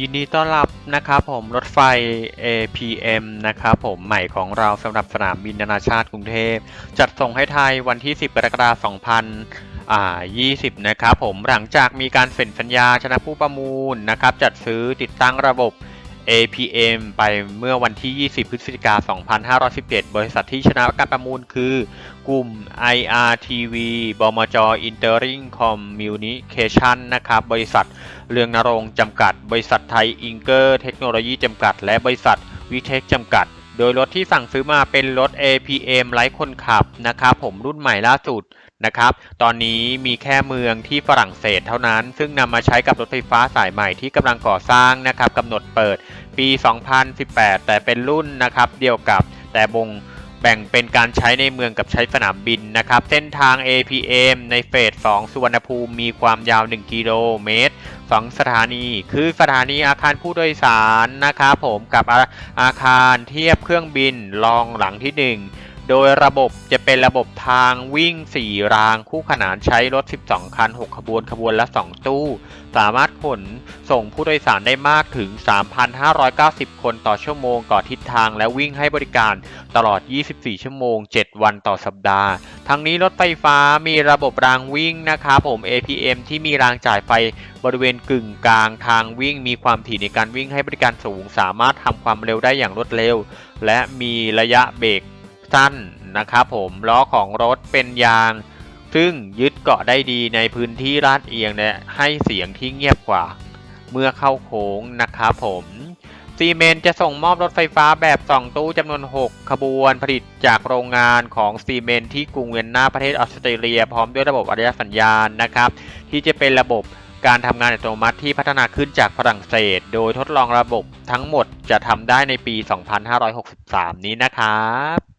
ยินดีต้อนรับนะครับผมรถไฟ APM นะครับผมใหม่ของเราสำหรับสนามบินนานาชาติกรุงเทพ จัดส่งให้ไทยวันที่ 10 กรกฎาคม 2020 นะครับผมหลังจากมีการเซ็นสัญญาชนะผู้ประมูลนะครับจัดซื้อติดตั้งระบบ APM ไปเมื่อวันที่ 20 พฤศจิกา 2517 บริษัทที่ชนะการประมูลคือ กลุ่ม IRTV บมจ Intering Communication นะครับ บริษัทเรืองนรงจำกัด บริษัทไทยอิงเกอร์เทคโนโลยีจำกัด และบริษัทวิเทคจำกัด โดยรถที่สั่งซื้อมาเป็นรถ APM ไร้คนขับนะครับผมรุ่นใหม่ล่าสุดนะครับ ตอนนี้มีแค่เมืองที่ฝรั่งเศสเท่านั้น ซึ่งนำมาใช้กับรถไฟฟ้าสายใหม่ที่กำลังก่อสร้างนะครับกำหนดเปิดปี 2018 แต่เป็นรุ่นนะครับเดียวกับแต่บง แบ่งเป็นการใช้ในเมืองกับใช้สนามบินนะครับ เส้นทาง APM ในเฟส 2 สุวรรณภูมิมีความยาว 1 กิโลเมตร2สถานี คือสถานีอาคารผู้โดยสารนะครับผมกับอาอาคารเทียบเครื่องบินรองหลังที่ 1 โดยระบบจะเป็นระบบทางวิ่ง 4 รางคู่ขนานใช้รถ 12 คัน 6 ขบวนขบวนละ 2 ตู้ สามารถขนส่งผู้โดยสารได้มากถึง 3,590 คนต่อชั่วโมงต่อทิศทางและวิ่งให้บริการตลอด 24 ชั่วโมง 7 วันต่อสัปดาห์ ทั้งนี้รถไฟฟ้ามีระบบรางวิ่งนะครับผม APM ที่มีรางจ่ายไฟบริเวณกึ่งกลางทางวิ่ง มีความถี่ในการวิ่งให้บริการสูง สามารถทำความเร็วได้อย่างรวดเร็ว และมีระยะเบรก สั้นนะครับผมล้อของรถเป็นยาง ซึ่งยึดเกาะได้ดีในพื้นที่ลาดเอียงและให้เสียงที่เงียบกว่า เมื่อเข้าโค้งนะครับผมซีเมนจะส่งมอบรถไฟฟ้าแบบ 2 ตู้จำนวน 6 ขบวนผลิตจากโรงงานของซีเมนที่กรุงเวียนนาประเทศออสเตรเลีย พร้อมด้วยระบบอารยสัญญาณนะครับ ที่จะเป็นระบบการทำงานอัตโนมัติที่พัฒนาขึ้นจากฝรั่งเศส โดยทดลองระบบทั้งหมดจะทำได้ในปี 2563 นี้นะครับ